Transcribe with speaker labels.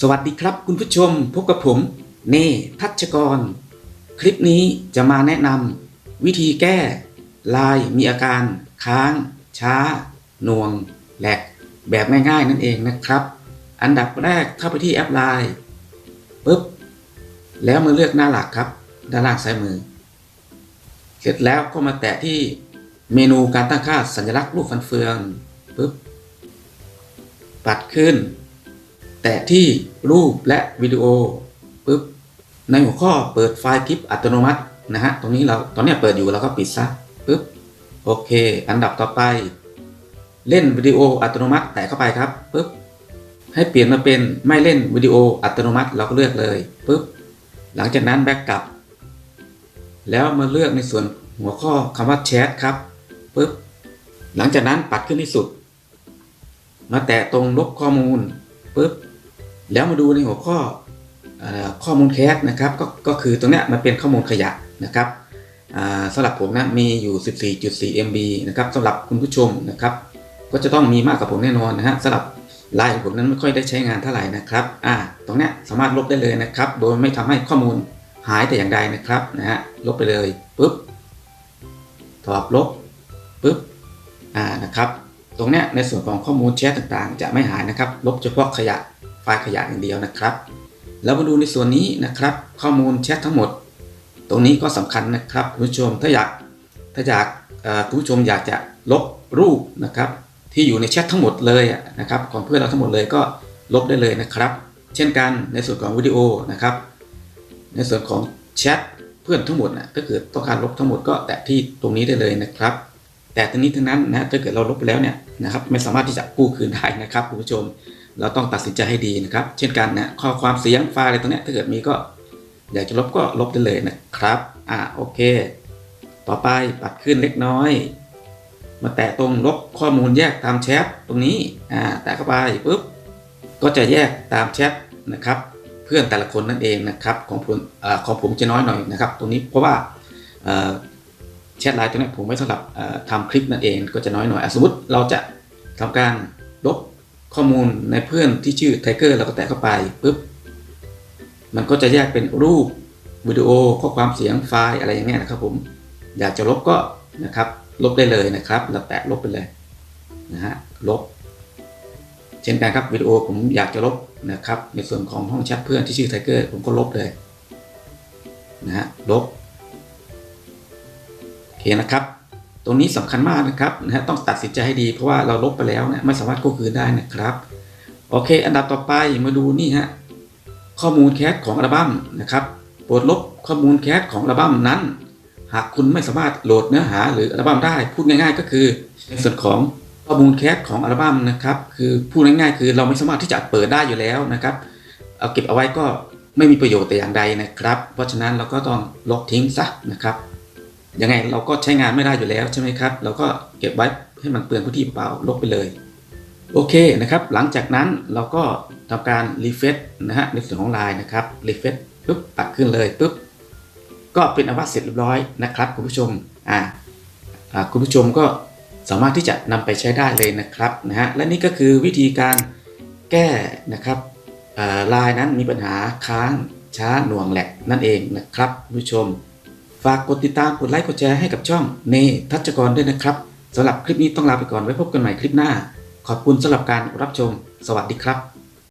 Speaker 1: สวัสดีครับคุณผู้ชมพบกับผม เนทัชกร คลิปนี้จะมาแนะนำวิธีแก้ลน์มีอาการ ค้าง ช้า หน่วง แหลก แบบง่ายๆนั่นเองนะครับ อันดับแรกเข้าไปที่แอปไลน์ปุ๊บ แล้วมาเลือกหน้าหลักครับ ด้านล่างซ้ายมือ เสร็จแล้วก็มาแตะที่เมนูการตั้งค่าสัญลักษณ์รูปฟันเฟืองปุ๊บปัดขึ้น แตะที่รูปและวิดีโอปุ๊บในหัวข้อเปิดไฟล์คลิปอัตโนมัตินะฮะตรงนี้เราตอนนี้เปิดอยู่เราก็ปิดซะปุ๊บโอเค อันดับต่อไป เล่นวิดีโออัตโนมัติแตะเข้าไปครับปุ๊บให้เปลี่ยนมาเป็นไม่เล่นวิดีโออัตโนมัติเราก็เลือกเลยปุ๊บหลังจากนั้นแบ็กกลับ แล้วมาเลือกในส่วนหัวข้อคำว่าแชทครับปุ๊บหลังจากนั้นปัดขึ้นที่สุด มาแตะตรงลบข้อมูลปุ๊บ แล้วมาดูในหัวข้อข้อมูลแคสนะครับก็ก็คือตรงเนี้ยมันเป็นข้อมูลขยะนะครับสำหรับผมนะมีอยู่ 14.4 MB นะครับสำหรับคุณผู้ชมนะครับ ก็จะต้องมีมากกว่าผมแน่นอนนะฮะสำหรับไลน์ของผมนั้นไม่ค่อยได้ใช้งานเท่าไหร่นะครับอ่าตรงเนี้ยสามารถลบได้เลยนะครับ โดยไม่ทำให้ข้อมูลหายแต่อย่างใดนะครับนะฮะลบไปเลยปุ๊บตอบลบปุ๊บอ่านะครับ ตรงเนี้ยในส่วนของข้อมูลแชทต่างๆ จะไม่หายนะครับ ลบเฉพาะขยะ ไฟล์ขยะอย่างเดียวนะครับ แล้วมาดูในส่วนนี้นะครับ ข้อมูลแชททั้งหมด ตรงนี้ก็สำคัญนะครับคุณผู้ชมถ้าอยากถ้าอยากคุณผู้ชมอยากจะลบรูปนะครับ ที่อยู่ในแชททั้งหมดเลยนะครับของเพื่อนเราทั้งหมดเลยก็ลบได้เลยนะครับ เช่นกันในส่วนของวิดีโอนะครับ ในส่วนของแชทเพื่อนทั้งหมดนะถ้าเกิดต้องการลบทั้งหมดก็แตะที่ตรงนี้ได้เลยนะครับ แต่ทั้งนี้ทั้งนั้นนะถ้าเกิดเราลบไปแล้วเนี่ยนะครับไม่สามารถที่จะกู้คืนได้นะครับคุณผู้ชม เราต้องตัดสินใจให้ดีนะครับ เช่นกันนะข้อความเสียงไฟล์อะไรตรงนี้ถ้าเกิดมีก็อยากจะลบก็ลบได้เลยนะครับ อ่าโอเค ต่อไปปัดขึ้นเล็กน้อย มาแตะตรงลบข้อมูลแยกตามแชทตรงนี้ อ่า แตะเข้าไปปุ๊บ ก็จะแยกตามแชทนะครับ เพื่อนแต่ละคนนั่นเองนะครับ ของผมอ่าของผมจะน้อยหน่อยนะครับ ตรงนี้เพราะว่าแชทไลน์ตรงนี้ผมไว้สำหรับเอ่อทำคลิปนั่นเอง ก็จะน้อยหน่อยอสมมติเราจะทำการลบ ข้อมูลในเพื่อนที่ชื่อไทเกอร์เราก็แตะเข้าไปปุ๊บ มันก็จะแยกเป็นรูปวิดีโอข้อความเสียงไฟล์อะไรอย่างเงี้ยนะครับผม อยากจะลบก็นะครับ ลบได้เลยนะครับ เราแตะลบไปเลยนะฮะลบ เช่นกันครับวิดีโอผมอยากจะลบนะครับ ในส่วนของห้องแชทเพื่อนที่ชื่อไทเกอร์ผมก็ลบเลยนะฮะลบโอเคนะครับ ตรงนี้สำคัญมากนะครับนะฮะต้องตัดสินใจให้ดีเพราะว่าเราลบไปแล้วเนี่ยไม่สามารถกู้คืนได้นะครับโอเค อันดับต่อไปมาดูนี่ฮะข้อมูลแคสของอัลบั้มนะครับโปรดลบข้อมูลแคสของอัลบั้มนั้น หากคุณไม่สามารถโหลดเนื้อหาหรืออัลบั้มได้ พูดง่าย ๆ ก็คือในส่วนของข้อมูลแคสของอัลบั้มนะครับคือพูดง่ายๆ คือเราไม่สามารถที่จะเปิดได้อยู่แล้วนะครับเอาเก็บเอาไว้ก็ไม่มีประโยชน์แต่อย่างใดนะครับ เพราะฉะนั้นเราก็ต้องลบทิ้งซะนะครับ ยังไงเราก็ใช้งานไม่ได้อยู่แล้วใช่ไหมครับ เราก็เก็บไว้ให้มันเปลืองพื้นที่เปล่าลบไปเลย โอเคนะครับ หลังจากนั้นเราก็ทำการรีเฟซนะฮะในส่วนของไลน์นะครับรีเฟซปุ๊บปัดขึ้นเลยปุ๊บก็เป็นอันว่าเสร็จเรียบร้อยนะครับคุณผู้ชมอ่าคุณผู้ชมก็สามารถที่จะนำไปใช้ได้เลยนะครับนะฮะและนี่ก็คือวิธีการแก้นะครับไลน์นั้นมีปัญหาค้างช้าหน่วงแหลกนั่นเองนะครับคุณผู้ชม ฝากกดติดตามกดไลค์กดแชร์ให้กับช่องเนทัชกรด้วยนะครับสำหรับคลิปนี้ต้องลาไปก่อนไว้พบกันใหม่คลิปหน้า ขอบคุณสำหรับการรับชม สวัสดีครับ